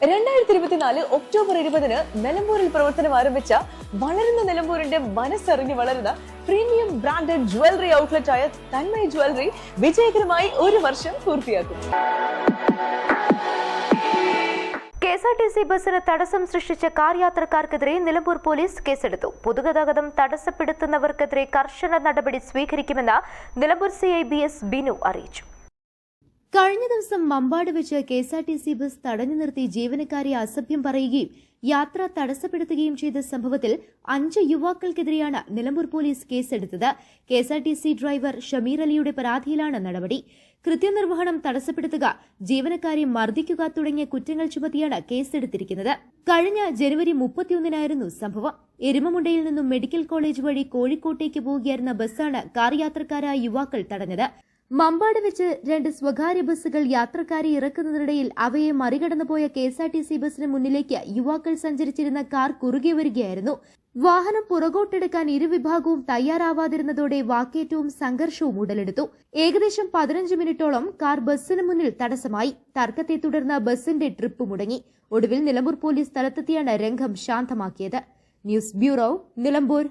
രണ്ടായിരത്തി ഇരുപത്തിനാല് ഒക്ടോബർ ഇരുപതിന് നിലമ്പൂരിൽ പ്രവർത്തനം ആരംഭിച്ച വളരുന്ന നിലമ്പൂരിന്റെ മനസ്സറിഞ്ഞ് വളരുന്ന പ്രീമിയം ബ്രാൻഡഡ് ജ്വല്ലറി ഔട്ട്ലെറ്റ് ആയ തന്മയ ജ്വല്ലറി വിജയകരമായി ഒരു വർഷം പൂർത്തിയാക്കും. K S R T C ബസ്സിന് തടസ്സം സൃഷ്ടിച്ച കാർ യാത്രക്കാർക്കെതിരെ നിലമ്പൂർ പോലീസ് കേസെടുത്തു. പൊതുഗതാഗതം തടസ്സപ്പെടുത്തുന്നവർക്കെതിരെ കർശന നടപടി സ്വീകരിക്കുമെന്ന് Nilambur C I B S Binu അറിയിച്ചു. കഴിഞ്ഞ ദിവസം മമ്പാട് വെച്ച് K S R T C bus തടഞ്ഞു നിർത്തി ജീവനക്കാരെ അസഭ്യം പറയുകയും യാത്ര തടസ്സപ്പെടുത്തുകയും ചെയ്ത സംഭവത്തിൽ അഞ്ച് യുവാക്കൾക്കെതിരെയാണ് നിലമ്പൂർ പോലീസ് കേസെടുത്തത്. K S R T C driver Shameer അലിയുടെ പരാതിയിലാണ് നടപടി. കൃത്യനിർവഹണം തടസ്സപ്പെടുത്തുക ജീവനക്കാരെ മർദ്ദിക്കുക തുടങ്ങിയ കുറ്റങ്ങൾ ചുമത്തിയാണ് കേസെടുത്തിരിക്കുന്നത്. കഴിഞ്ഞ ജനുവരി മുപ്പത്തിയൊന്നിനായിരുന്നു സംഭവം. എരുമമുണ്ടയിൽ നിന്നും മെഡിക്കൽ കോളേജ് വഴി കോഴിക്കോട്ടേക്ക് പോവുകയായിരുന്ന ബസ്സാണ് കാർ യാത്രക്കാരായ യുവാക്കൾ തടഞ്ഞത്. മമ്പാട് വെച്ച് രണ്ട് സ്വകാര്യ ബസ്സുകൾ യാത്രക്കാരെ ഇറക്കുന്നതിനിടയിൽ അവയെ മറികടന്നുപോയ K S R T C ബസ്സിന് മുന്നിലേക്ക് യുവാക്കൾ സഞ്ചരിച്ചിരുന്ന കാർ കുറുകെ വരികയായിരുന്നു. വാഹനം പുറകോട്ടെടുക്കാൻ ഇരുവിഭാഗവും തയ്യാറാവാതിരുന്നതോടെ വാക്കേറ്റവും സംഘർഷവും ഉടലെടുത്തു. ഏകദേശം പതിനഞ്ച് മിനിറ്റോളം കാർ ബസ്സിന് മുന്നിൽ തടസ്സമായി. തർക്കത്തെ തുടർന്ന് ബസിന്റെ ട്രിപ്പ് മുടങ്ങി. ഒടുവിൽ നിലമ്പൂർ പോലീസ് സ്ഥലത്തെത്തിയാണ് രംഗം ശാന്തമാക്കിയത്. News bureau Nilambur.